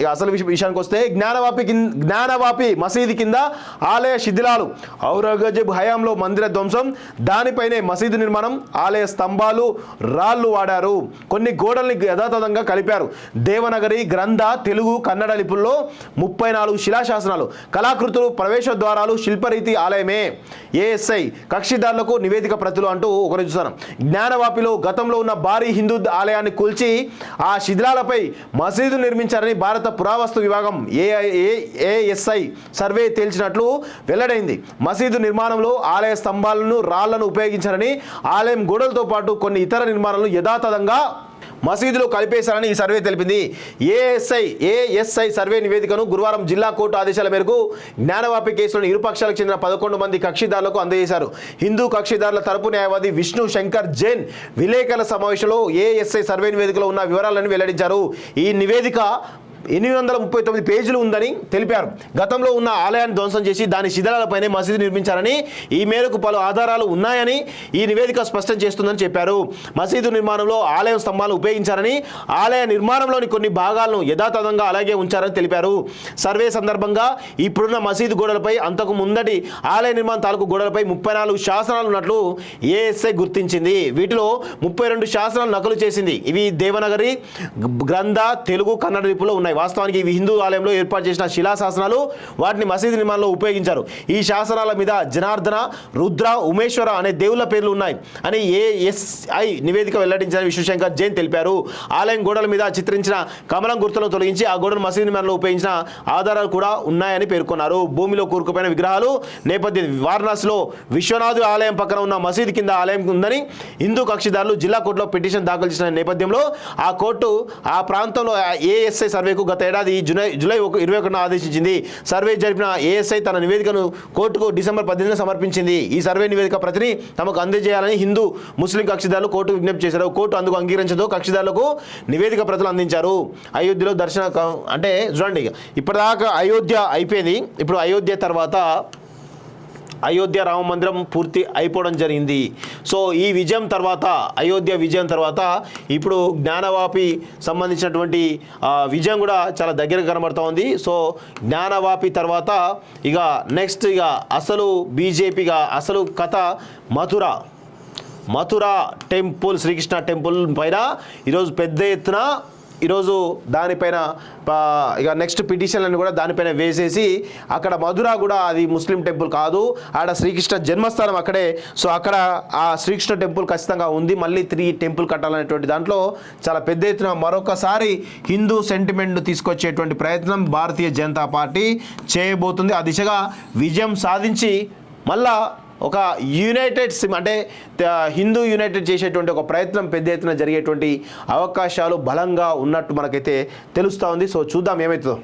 ఇక అసలు విషయం విషయానికి వస్తే జ్ఞానవాపి కింద జ్ఞానవాపి మసీదు కింద ఆలయ శిథిలాలు. ఔరంగజేబ్ హయాంలో మందిర ధ్వంసం దానిపైనే మసీదు నిర్మాణం ఆలయ స్తంభాలు రాళ్ళు వాడారు. కొన్ని గోడల్ని యథాతథంగా కలిపారు. దేవనగరి గ్రంథ తెలుగు కన్నడ లిపుల్లో ముప్పై నాలుగు శిలాశాసనాలు. కళాకృతులు ప్రవేశ ద్వారాలు శిల్పరీతి ఆలయమే. ఏఎస్ఐ కక్షిదారులకు నివేదిక ప్రతులు అంటూ ఒకరు చూస్తాను జ్ఞానవాపిలో గతంలో ఉన్న భారీ హిందూ ఆలయాన్ని కూల్చి ఆ శిథిలాలపై మసీదు నిర్మించారని భారత పురావస్తు విభాగం ఏఎస్ఐ సర్వే తేల్చినట్లు వెల్లడైంది. మసీదు నిర్మాణంలో ఆలయ స్తంభాలను రాళ్ళను ఉపయోగించారని ఆలయం గోడలతో పాటు కొన్ని ఇతర నిర్మాణాలను యథాతథంగా మసీదులో కలిపేశారని ఈ సర్వే తెలిపింది. ఏఎస్ఐ ఏఎస్ఐ సర్వే నివేదికను గురువారం జిల్లా కోర్టు ఆదేశాల మేరకు జ్ఞానవాపి కేసులోని ఇరుపక్షాలకు చెందిన పదకొండు మంది కక్షిదారులకు అందజేశారు. హిందూ కక్షిదారుల తరపు న్యాయవాది విష్ణు శంకర్ జైన్ విలేకరుల సమావేశంలో ఏఎస్ఐ సర్వే నివేదికలో ఉన్న వివరాలను వెల్లడించారు. ఈ నివేదిక ఎనిమిది వందల ముప్పై తొమ్మిది పేజీలు ఉందని తెలిపారు. గతంలో ఉన్న ఆలయాన్ని ధ్వంసం చేసి దాని శిథిలాలపైనే మసీదు నిర్మించారని ఈ మేరకు పలు ఆధారాలు ఉన్నాయని ఈ నివేదిక స్పష్టం చేస్తుందని చెప్పారు. మసీదు నిర్మాణంలో ఆలయం స్తంభాలను ఉపయోగించారని ఆలయ నిర్మాణంలోని కొన్ని భాగాలను యథాతథంగా అలాగే ఉంచారని తెలిపారు. సర్వే సందర్భంగా ఇప్పుడున్న మసీదు గోడలపై అంతకు ముందటి ఆలయ నిర్మాణ తాలూకు గోడలపై ముప్పై నాలుగు శాసనాలు ఉన్నట్లు ఏఎస్ఐ గుర్తించింది. వీటిలో ముప్పై రెండు శాసనాలు నకలు చేసింది. ఇవి దేవనగరి గ్రంథ తెలుగు కన్నడ రీపులో ఉన్నాయి. వాస్తవానికి ఇవి హిందూ ఆలయంలో ఏర్పాటు చేసిన శిలాశాసనాలు వాటిని మసీదు నిర్మాణంలో ఉపయోగించారు. ఈ శాసనాల మీద జనార్దన రుద్ర ఉమేశ్వర అనే దేవుళ్ళ పేర్లు ఉన్నాయి అని ఏఎస్ఐ నివేదిక వెల్లడించిన విశ్వశంకర్ జైన్ తెలిపారు. ఆలయం గోడల మీద చిత్రించిన కమలం గుర్తులను తొలగించి ఆ గోడను మసీదు నిర్మాణంలో ఉపయోగించిన ఆధారాలు కూడా ఉన్నాయని పేర్కొన్నారు. భూమిలో కూరుకుపోయిన విగ్రహాలు నేపథ్యం వారణాసిలో విశ్వనాథు ఆలయం పక్కన ఉన్న మసీదు కింద ఆలయం ఉందని హిందూ కక్షిదారులు జిల్లా కోర్టులో పిటిషన్ దాఖలు చేసిన నేపథ్యంలో ఆ కోర్టు ఆ ప్రాంతంలో ఏఎస్ఐ సర్వేకు గత ఏడాది జులై జూలై ఒక ఇరవై ఒకటిన ఆదేశించింది. సర్వే జరిపిన ఏఎస్ఐ తన నివేదికను కోర్టుకు డిసెంబర్ పద్దెనిమిదిన సమర్పించింది. ఈ సర్వే నివేదిక ప్రతిని తమకు అందజేయాలని హిందూ ముస్లిం కక్షిదారులు కోర్టు విజ్ఞప్తి చేశారు. కోర్టు అందుకు అంగీకరించదు. కక్షిదారులకు నివేదిక ప్రతులు అందించారు. అయోధ్యలో దర్శన అంటే చూడండి ఇప్పటిదాకా అయోధ్య అయిపోయింది. ఇప్పుడు అయోధ్య తర్వాత అయోధ్య రామ మందిరం పూర్తి అయిపోవడం జరిగింది. సో ఈ విజయం తర్వాత అయోధ్య విజయం తర్వాత ఇప్పుడు జ్ఞానవాపి సంబంధించినటువంటి విజయం కూడా చాలా దగ్గర కనబడుతూ ఉంది. సో జ్ఞానవాపి తర్వాత ఇక నెక్స్ట్ ఇక అసలు బీజేపీగా అసలు కథ మథుర మథుర టెంపుల్ శ్రీకృష్ణ టెంపుల్ పైన ఈరోజు పెద్ద ఎత్తున ఈరోజు దానిపైన ఇక నెక్స్ట్ పిటిషన్లను కూడా దానిపైన వేసేసి అక్కడ మధుర కూడా అది ముస్లిం టెంపుల్ కాదు ఆడ శ్రీకృష్ణ జన్మస్థానం అక్కడే. సో అక్కడ ఆ శ్రీకృష్ణ టెంపుల్ ఖచ్చితంగా ఉంది. మళ్ళీ త్రీ టెంపుల్ కట్టాలనేటువంటి దాంట్లో చాలా పెద్ద ఎత్తున మరొకసారి హిందూ సెంటిమెంట్ తీసుకొచ్చేటువంటి ప్రయత్నం భారతీయ జనతా పార్టీ చేయబోతుంది. ఆ దిశగా విజయం సాధించి మళ్ళా ఒక యునైటెడ్ సిమ్ అంటే హిందూ యునైటెడ్ చేసేటువంటి ఒక ప్రయత్నం పెద్ద ఎత్తున జరిగేటువంటి అవకాశాలు బలంగా ఉన్నట్టు మనకైతే తెలుస్తూ ఉంది. సో చూద్దాం ఏమవుతుందో